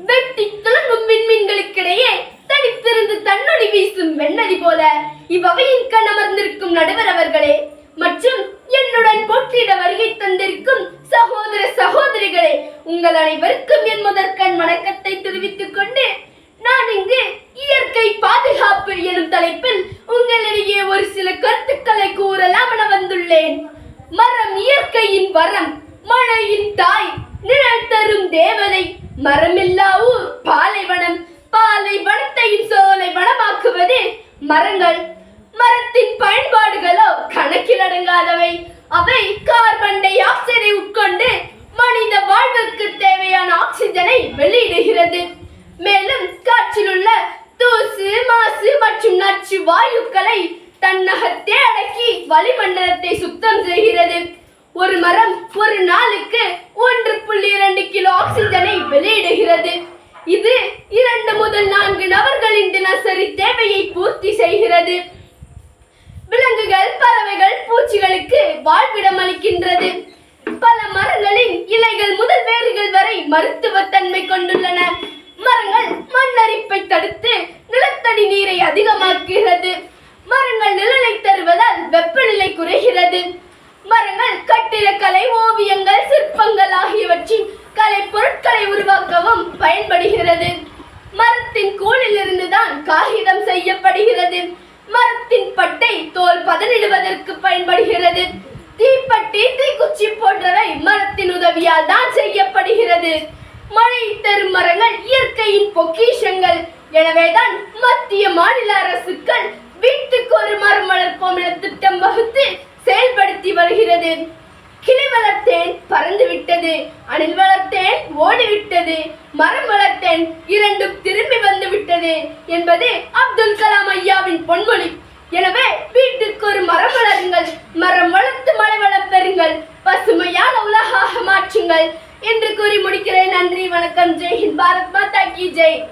வெட்டி துளங்கும் விண்மீன்களுக்கிடையே தனித்திருந்து தன்னொளி வீசும் வெண்ணதி போல இவ்வவையின் கண் அமர்ந்திருக்கும் நடுவர் அவர்களே மற்றும் என்னுடன் போற்றிட வருகை தந்திருக்கும் சகோதர சகோதரிகளே உங்கள் அனைவருக்கும் என் முதற்கண் வணக்கத்தை தெரிவித்துக் கொண்டு நான் இங்கு இயற்கை பாதுகாப்பு எனும் தலைப்பில் உங்களிடையே ஒரு சில கருத்துக்களை கூறலாம் என வந்துள்ளேன். மரம் இயற்கையின் வரம் மழையின் தாய் நிழல் தரும் தேவதை மரமில்லா ஊர் பாலைவனம். பாலைவனத்தையும் சோலை வனமாக்குவது மரங்கள். மரத்தின் பயன்பாடுகளோ கணக்கில் அடங்காதவை. அவை கார்பன் டை ஆக்சைடை உட்கொண்டு மனித வாழ்வுக்கு தேவையான ஆக்சிஜனை வெளியிடுகிறது. மேலும் காற்றிலுள்ள தூசு மாசு மற்றும் நச்சு வாயுக்களை தன்னகத்தே அடக்கி வளிமண்டலத்தை சுத்தம் செய்கிறது. ஒரு மரம் ஒரு நாளுக்கு ஒன்று புள்ளி இரண்டு கிலோ ஆக்சிஜனை வெளியிடுகிறது. இது இரண்டு முதல் நான்கு நபர்களின் தினசரி தேவையை பூர்த்தி செய்கிறது. விலங்குகள் பறவைகள் பூச்சிகளுக்கு வாழ்விடம் அளிக்கின்றது. பல மரங்களின் இலைகள் முதல் வேர்கள் வரை மருத்துவத்தன்மை கொண்டுள்ளன. மரங்கள் மண்ணரிப்பை தடுத்து நிலத்தடி நீரை அதிகமாக்குகிறது. மரங்கள் நிழலை தருவதால் வெப்பநிலை குறைகிறது. கலை ஓவியங்கள் சிற்பங்கள் ஆகியவற்றின் கலை பொருட்களை உருவாக்கவும் பயன்படுகிறது. மரத்தின் கூழிலிருந்து தான் காகிதம் செய்யப்படுகிறது. மரத்தின் பட்டை தோல் பதனிடுவதற்கு பயன்படுகிறது. தீப்பட்டி தீக்குச்சி போன்றவை மரத்தின் உதவியால் தான் செய்யப்படுகிறது. மழை தரும் மரங்கள் இயற்கையின் பொக்கிஷங்கள். எனவேதான் மத்திய மாநில அரசுகள் வீட்டுக்கு ஒரு மரம் வளர்ப்போம் என திட்டம் வகுத்து செயல்படுத்தி வருகிறது. வளர்த்தேன் பறந்து விட்டது. அணில் வளர்த்தேன் ஓடிவிட்டது மரம் வளர்த்தேன் இரண்டும் திரும்பி வந்து விட்டது என்பது அப்துல் கலாம் ஐயாவின் பொன்மொழி. எனவே வீட்டுக்கு ஒரு மரம் வளருங்கள். மரம் வளர்த்து மழை வளம் பெறுங்கள். பசுமையான உலகாக மாற்றுங்கள். என்று கூறி முடிக்கிறேன். நன்றி வணக்கம். ஜெய் ஹிந்த் பாரத் மாதா கி ஜெய்.